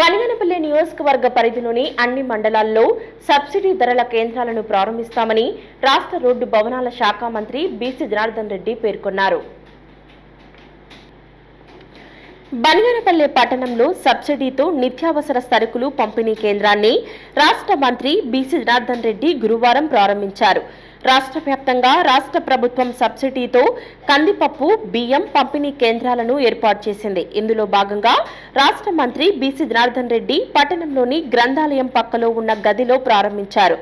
బనగనపల్లి నియోజకవర్గ పరిధిలోని అన్ని మండలాల్లో సబ్సిడీ ధరల కేంద్రాలను ప్రారంభిస్తామని రాష్ట్ర రోడ్డు భవనాల శాఖ మంత్రి బీసీ జనార్దన్ రెడ్డి పేర్కొన్నారు. బనగానపల్లె పట్టణంలో సబ్సిడీతో నిత్యావసర సరుకులు పంపిణీ కేంద్రాన్ని రాష్ట్ర మంత్రి బీసీ జనార్దన్ రెడ్డి గురువారం ప్రారంభించారు. రాష్ట్ర వ్యాప్తంగా రాష్ట్ర ప్రభుత్వం సబ్సిడీతో కందిపప్పు బియ్యం పంపిణీ కేంద్రాలను ఏర్పాటు చేసింది. ఇందులో భాగంగా రాష్ట్ర మంత్రి బీసీ జనార్దన్ రెడ్డి పట్టణంలోని గ్రంథాలయం పక్కలో ఉన్న గదిలో ప్రారంభించారు.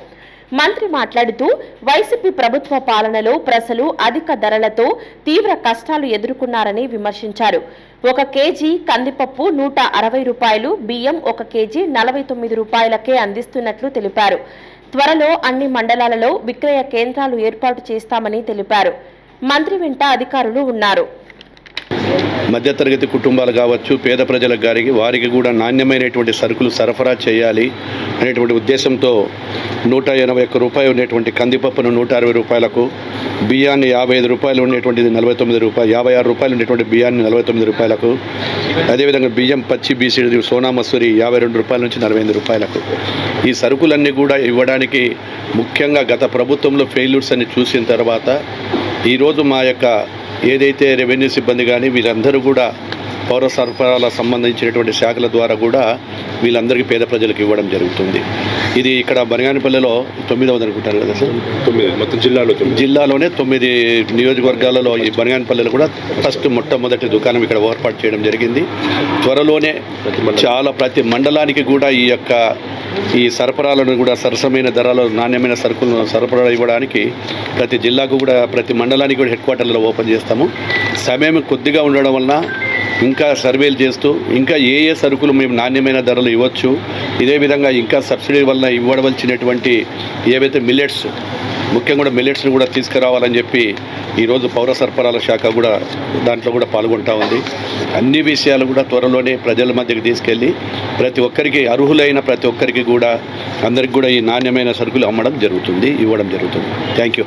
మంత్రి మాట్లాడుతూ వైసీపీ ప్రభుత్వ పాలనలో ప్రజలు అధిక ధరలతో తీవ్ర కష్టాలు ఎదుర్కొన్నారని విమర్శించారు. ఒక కేజీ కందిపప్పు నూట అరవై రూపాయలు బియ్యం ఒక కేజీ నలభై తొమ్మిది రూపాయలకే అందిస్తున్నట్లు తెలిపారు. త్వరలో అన్ని మండలాలలో విక్రయ కేంద్రాలు ఏర్పాటు చేస్తామని తెలిపారు. మంత్రి వెంట అధికారులు ఉన్నారు. మధ్యతరగతి కుటుంబాలు కావచ్చు పేద ప్రజలకు గారికి వారికి కూడా నాణ్యమైనటువంటి సరుకులు సరఫరా చేయాలి. అనేటువంటి ఉద్దేశంతో నూట ఎనభై ఒక్క రూపాయలు ఉండేటువంటి కందిపప్పును నూట అరవై రూపాయలకు బియ్యాన్ని యాభై ఐదు రూపాయలు ఉండేటువంటిది నలభై తొమ్మిది రూపాయలు యాభై ఆరు రూపాయలు ఉండేటువంటి బియ్యాన్ని నలభై తొమ్మిది రూపాయలకు అదేవిధంగా బియ్యం పచ్చి బీసీడి సోనా మసూరి యాభై రెండు రూపాయల నుంచి నలభై ఎనిమిది రూపాయలకు. ఈ సరుకులన్నీ కూడా ఇవ్వడానికి ముఖ్యంగా గత ప్రభుత్వంలో ఫెయిల్యూర్స్ అని చూసిన తర్వాత ఈరోజు మా యొక్క ఏదైతే రెవెన్యూ సిబ్బంది కానీ వీరందరూ కూడా పౌర సరఫరాల సంబంధించినటువంటి శాఖల ద్వారా కూడా వీళ్ళందరికీ పేద ప్రజలకు ఇవ్వడం జరుగుతుంది. ఇది ఇక్కడ బనగానిపల్లెలో తొమ్మిదవది అనుకుంటారు కదా సార్? తొమ్మిది మొత్తం జిల్లాలో జిల్లాలోనే తొమ్మిది నియోజకవర్గాలలో ఈ బనగానపల్లెలో కూడా ఫస్ట్ మొట్టమొదటి దుకాణం ఇక్కడ ఏర్పాటు చేయడం జరిగింది. త్వరలోనే చాలా ప్రతి మండలానికి కూడా ఈ యొక్క ఈ సరఫరాలను కూడా సరసమైన ధరలో నాణ్యమైన సరుకులను సరఫరా ఇవ్వడానికి ప్రతి జిల్లాకు కూడా ప్రతి మండలానికి కూడా హెడ్ క్వార్టర్లలో ఓపెన్ చేస్తాము. సమయం కొద్దిగా ఉండడం వలన ఇంకా సర్వేలు చేస్తూ ఇంకా ఏ ఏ సరుకులు మేము నాణ్యమైన ధరలు ఇవ్వచ్చు ఇదే విధంగా ఇంకా సబ్సిడీ వలన ఇవ్వవలసినటువంటి ఏవైతే మిల్లెట్స్ ముఖ్యంగా కూడా మిల్లెట్స్ని కూడా తీసుకురావాలని చెప్పి ఈరోజు పౌర సరఫరాల శాఖ కూడా దాంట్లో కూడా పాల్గొంటా ఉంది. అన్ని విషయాలు కూడా త్వరలోనే ప్రజల మధ్యకి తీసుకెళ్ళి ప్రతి ఒక్కరికి అర్హులైన ప్రతి ఒక్కరికి కూడా అందరికి కూడా ఈ నాణ్యమైన సరుకులు అమ్మడం జరుగుతుంది ఇవ్వడం జరుగుతుంది. Thank you